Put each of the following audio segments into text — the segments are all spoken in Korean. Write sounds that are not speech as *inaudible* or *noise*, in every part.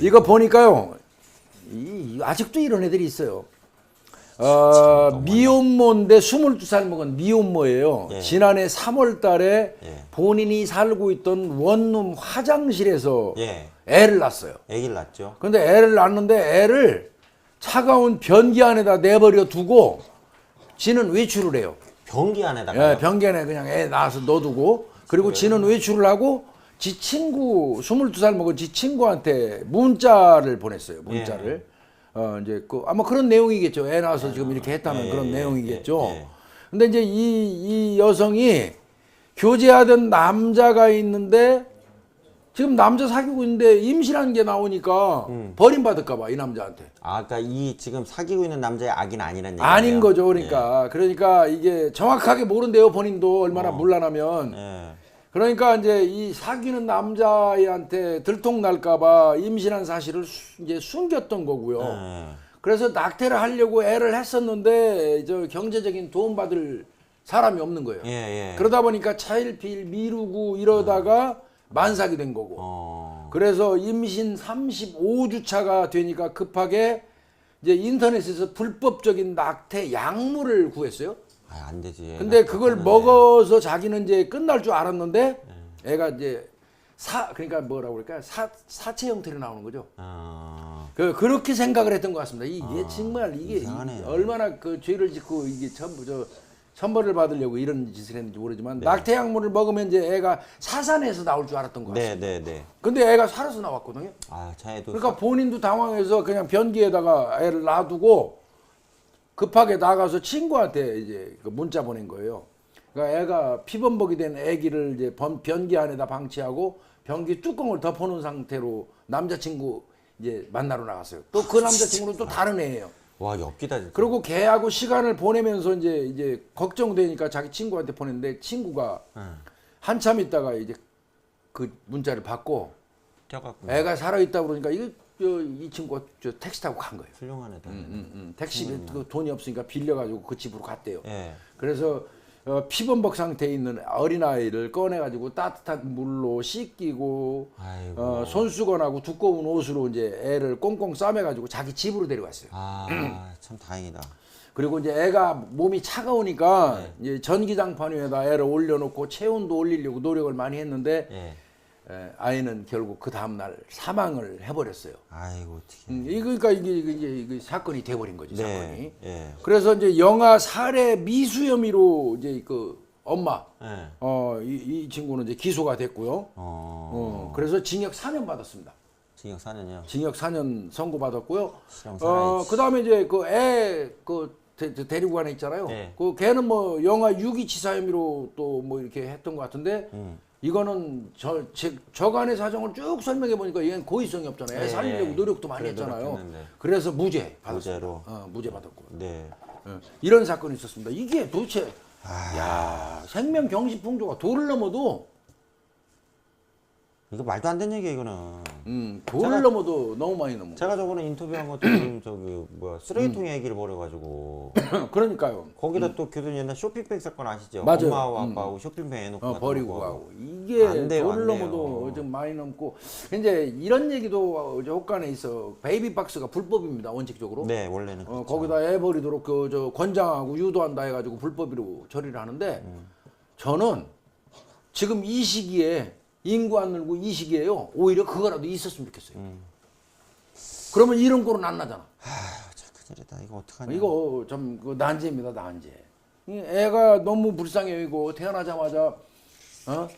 이거 보니까요. 이, 이- 아직도 이런 애들이 있어요. 어, 미혼모인데 22살 먹은 미혼모예요. 예. 지난해 3월 달에 예. 본인이 살고 있던 원룸 화장실에서 예. 애를 낳았어요. 애기를 낳죠. 근데 애를 낳는데 애를 차가운 변기 안에다 내버려 두고 지는 외출을 해요. 변기 안에다가. 예, 변기 안에 그냥 애 낳아서 넣어두고 그리고 지는 외출을 하고 지 친구 22살 먹은 지 친구한테 문자를 보냈어요. 문자를. 어 이제 그 아마 그런 내용이겠죠. 애 낳아서 지금 이렇게 했다는 예, 그런 예, 내용이겠죠. 예, 예. 근데 이제 이, 이 여성이 교제하던 남자가 있는데 지금 남자 사귀고 있는데 임신한 게 나오니까 음. 버림받을까봐 이 남자한테. 아, 그러니까 이 지금 사귀고 있는 남자의 아기는 아니란 얘기예요. 아닌 거죠. 그러니까. 그러니까 이게 정확하게 모른대요. 본인도 얼마나 문란하면. 예. 그러니까 이제 이 사귀는 남자애한테 들통 날까봐 임신한 사실을 수- 이제 숨겼던 거고요. 예. 그래서 낙태를 하려고 애를 했었는데 저 경제적인 도움 받을 사람이 없는 거예요. 예, 예. 그러다 보니까 차일피일 미루고 이러다가 만삭이 된 거고. 어. 그래서 임신 35주 차가 되니까 급하게 이제 인터넷에서 불법적인 낙태 약물을 구했어요. 아, 안 되지. 근데 그걸 낙태는. 먹어서 자기는 이제 끝날 줄 알았는데 애가 이제 사 그러니까 뭐라고 그럴까 사 사체 형태로 나오는 거죠. 어. 그 그렇게 생각을 했던 것 같습니다. 이게 정말 이게 아, 이상하네. 얼마나 그 죄를 짓고 이게 전부 저 천벌을 받으려고 이런 짓을 했는지 네. 모르지만 낙태 약물을 먹으면 이제 애가 사산에서 나올 줄 알았던 것 같습니다. 네, 네, 네. 근데 애가 살아서 나왔거든요. 아, 차에도 그러니까 본인도 당황해서 그냥 변기에다가 애를 놔두고 급하게 나가서 친구한테 이제 그 문자 보낸 거예요. 그러니까 애가 피범벅이 된 아기를 이제 변- 변기 안에다 방치하고 변기 뚜껑을 덮어놓은 상태로 남자친구 이제 만나러 나갔어요. 또 그 남자친구는 또 다른 애예요. 와, 엽기다 진짜. 그리고 걔하고 시간을 보내면서 이제 이제 걱정되니까 자기 친구한테 보냈는데 친구가 응. 한참 있다가 이제 그 문자를 받고 애가 살아 있다 그러니까 이거 저, 이 친구가 저 택시 타고 간 거예요. 훌륭한 애다. 음, 음. 택시 그 돈이 없으니까 빌려가지고 그 집으로 갔대요. 예. 그래서 어, 피범벅 상태에 있는 어린 아이를 꺼내가지고 따뜻한 물로 씻기고 아이고. 어, 손수건하고 두꺼운 옷으로 이제 애를 꽁꽁 싸매가지고 자기 집으로 데려갔어요. 아, 참 다행이다. 그리고 이제 애가 몸이 차가우니까 네. 이제 전기장판 위에다 애를 올려놓고 체온도 올리려고 노력을 많이 했는데 예. 에, 아이는 결국 그 다음 날 사망을 해버렸어요. 아이고, 어떻게. 음, 이거 그러니까 이게, 이게 이게 사건이 돼버린 거지 사건이. 네. 예. 그래서 이제 영아 살해 미수 혐의로 이제 그 엄마 예. 어이 이 친구는 이제 기소가 됐고요. 어. 어, 그래서 징역 4년 받았습니다. 징역 4년이요. 징역 4년 선고 받았고요. 어. 그다음에 이제 그 애그애 있잖아요. 네. 그 걔는 뭐 영아 유기치사 혐의로 또 뭐 이렇게 했던 것 같은데 음. 이거는 저 제, 저간의 사정을 쭉 설명해 보니까 얘는 고의성이 없잖아요. 애 네. 살리려고 노력도 많이 그래, 했잖아요. 노력했는데. 그래서 무죄 받았어요. 무죄로. 어, 무죄 받았고. 네. 어, 이런 사건이 있었습니다. 이게 도대체 야 생명 경시 풍조가 도를 넘어도 이거 말도 안 되는 얘기야, 이거는. 음, 도를 넘어도 너무 많이 넘어. 제가 저번에 인터뷰한 것도 지금 *clears throat* 저기 뭐야 쓰레기통 얘기를 벌여가지고 *clears throat* 그러니까요. 거기다 또 교수님 옛날 쇼핑백 사건 아시죠? 음. 맞아요. 엄마와 음. 아빠하고 쇼핑백 해놓고 어, 버리고 거. 가고 이게 안 돼요, 돼요. 넘어도 좀 많이 넘고 이제 이런 얘기도 저 혹간에 있어 베이비 박스가 불법입니다 원칙적으로. 네 원래는 어, 그렇죠. 거기다 애 버리도록 그 저 권장하고 유도한다 해가지고 불법으로 처리를 하는데 저는 지금 이 시기에 인구 안 늘고 이 시기에요 오히려 그거라도 있었으면 좋겠어요. 음. 그러면 이런 꼴은 안 나잖아. 아, 참 큰일이다. 이거 어떡하냐? 이거 좀그 난제입니다 난제. 이 애가 너무 불쌍해 이고 태어나자마자 어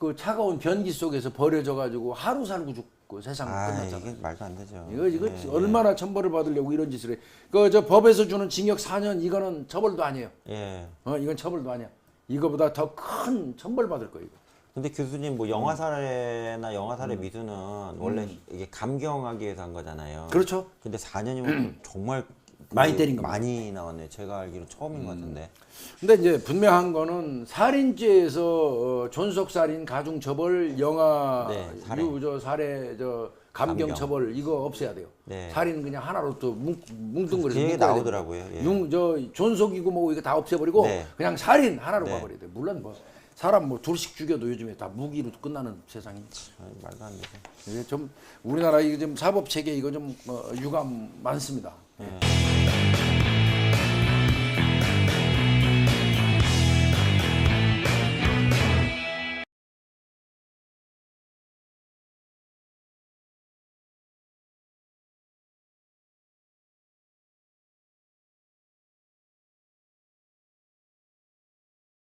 그 차가운 변기 속에서 버려져 가지고 하루 살고 죽고 세상 아 끝났잖아. 이게 말도 안 되죠. 이거 이거 예, 얼마나 천벌을 받으려고 이런 짓을 해. 그 저 법에서 주는 징역 4년 이거는 처벌도 아니에요. 예. 어 이건 처벌도 아니야. 이거보다 더 큰 천벌 받을 거예요. 이거. 근데 교수님 뭐 영화 살해나 영화 살해 음. 미수는 원래 이게 감경하기 위해서 한 거잖아요. 그렇죠. 근데 4년이면 정말 많이 그 때린 겁니다. 음. 많이 나왔네. 제가 알기로 처음인 것 같은데. 근데 이제 분명한 거는 살인죄에서 어, 존속살인 가중처벌 영아 네, 살해. 유저 살해 저 감경, 감경. 처벌 이거 없애야 돼요. 네. 살인 그냥 하나로 또 뭉, 뭉뚱그려서 그 묶어야 나오더라고요. 예. 돼요. 융, 저 존속이고 뭐 이거 다 없애버리고 네. 그냥 살인 하나로 네. 가버려야 돼. 물론 뭐 사람 뭐 둘씩 죽여도 요즘에 다 무기로 끝나는 세상이. 아니, 말도 안 되죠. 이게 좀 우리나라 이게 좀 사법 체계 이거 좀 어, 유감 많습니다. 예.